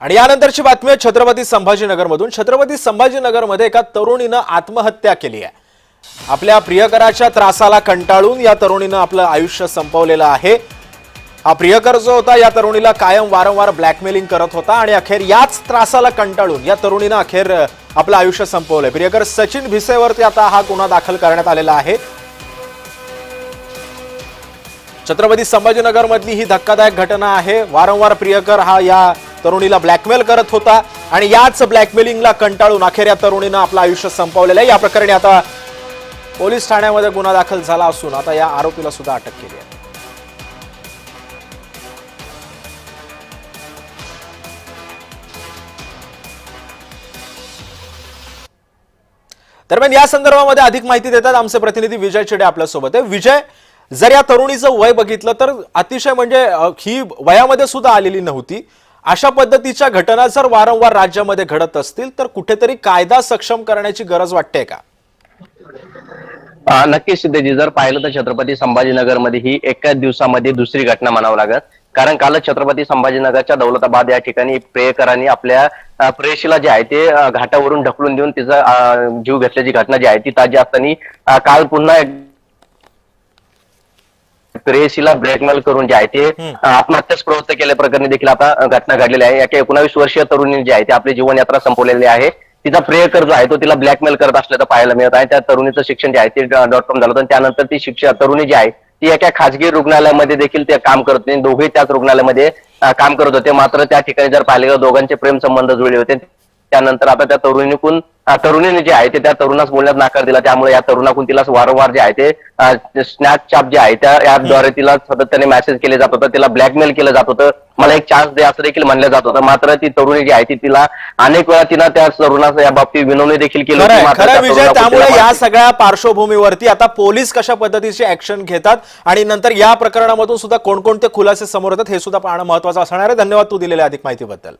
आणि यानंतरची बातमी आहे छत्रपती संभाजीनगरमधून. छत्रपती संभाजीनगरमध्ये एका तरुणीनं आत्महत्या केली आहे. आपल्या प्रियकराच्या त्रासाला कंटाळून या तरुणीनं आपलं आयुष्य संपवलेलं आहे. हा प्रियकर जो होता या तरुणीला कायम वारंवार ब्लॅकमेलिंग करत होता आणि अखेर याच त्रासाला कंटाळून या तरुणीनं अखेर आपलं आयुष्य संपवलंय. प्रियकर सचिन भिसेवरती आता हा गुन्हा दाखल करण्यात आलेला आहे. छत्रपती संभाजीनगरमधली ही धक्कादायक घटना आहे. वारंवार प्रियकर हा या तरुणीला ब्लॅकमेल करत होता आणि याच ब्लॅकमेलिंगला कंटाळून अखेर या तरुणीनं आपलं आयुष्य संपवलेलं आहे. या प्रकरणी आता पोलीस ठाण्यामध्ये गुन्हा दाखल झाला असून आता या आरोपीला सुद्धा अटक केली आहे. दरम्यान या संदर्भामध्ये अधिक माहिती देतात आमचे प्रतिनिधी विजय चिडे आपल्यासोबत आहे. विजय जर या तरुणीचं वय बघितलं तर अतिशय म्हणजे ही वयामध्ये सुद्धा आलेली नव्हती. अशा पद्धतीच्या घटना जर वारंवार राज्यामध्ये घडत असतील तर कुठेतरी कायदा सक्षम करण्याची गरज वाटते का? नक्कीच सिद्धेजी. जर पाहिलं तर छत्रपती संभाजीनगरमध्ये ही एकाच दिवसामध्ये दुसरी घटना म्हणावं लागत कारण कालच छत्रपती संभाजीनगरच्या दौलताबाद या ठिकाणी प्रेयकरांनी आपल्या अ, प्रेयशीला जे आहे ते घाटावरून ढकलून देऊन तिचा जीव घेतल्याची घटना जी आहे ती ताजी असताना काल पुन्हा प्रेयसीला ब्लॅकमेल करून जे आहे ते आत्महत्याच प्रवृत्त केल्या प्रकरणी देखील आता घटना घडलेली आहे. एका एकोणावीस वर्षीय तरुणी जी आहे ती आपली जीवनयात्रा संपवलेली आहे. तिचा प्रेयकर जो आहे तो तिला ब्लॅकमेल करत असल्याचं पाहायला मिळत आहे. त्या तरुणीचं शिक्षण जे आहे ते डॉट कॉम झालं होतं. त्यानंतर ती शिक्षण तरुणी जी आहे ती एका खाजगी रुग्णालयामध्ये देखील ते काम करत होते. दोघे त्याच रुग्णालयामध्ये काम करत होते. मात्र त्या ठिकाणी जर पाहिले तर दोघांचे प्रेम संबंध जुळले होते. त्यानंतर आता त्या तरुणीकून तरुणीने जे आहे ते त्या तरुणास बोलण्यात नाकार दिला. त्यामुळे या तरुणाकडून तिला वारंवार जे आहे ते स्नॅप चॅप जे आहे त्या ऍपद्वारे तिला सातत्याने मेसेज केले जात होतं. तिला ब्लॅकमेल केलं जात होतं. मला एक चान्स दे असं देखील म्हणलं जात होतं. मात्र ती तरुणी जी आहे ती तिला अनेक वेळा तिनं त्या तरुणास या बाबतीत विनवणी देखील केली त्यामुळे या सगळ्या पार्श्वभूमीवरती आता पोलीस कशा पद्धतीची ऍक्शन घेतात आणि नंतर या प्रकरणामधून सुद्धा कोणकोणते खुलासे समोर येतात हे सुद्धा पाहणं महत्वाचं असणार आहे. धन्यवाद तू दिलेल्या अधिक माहितीबद्दल.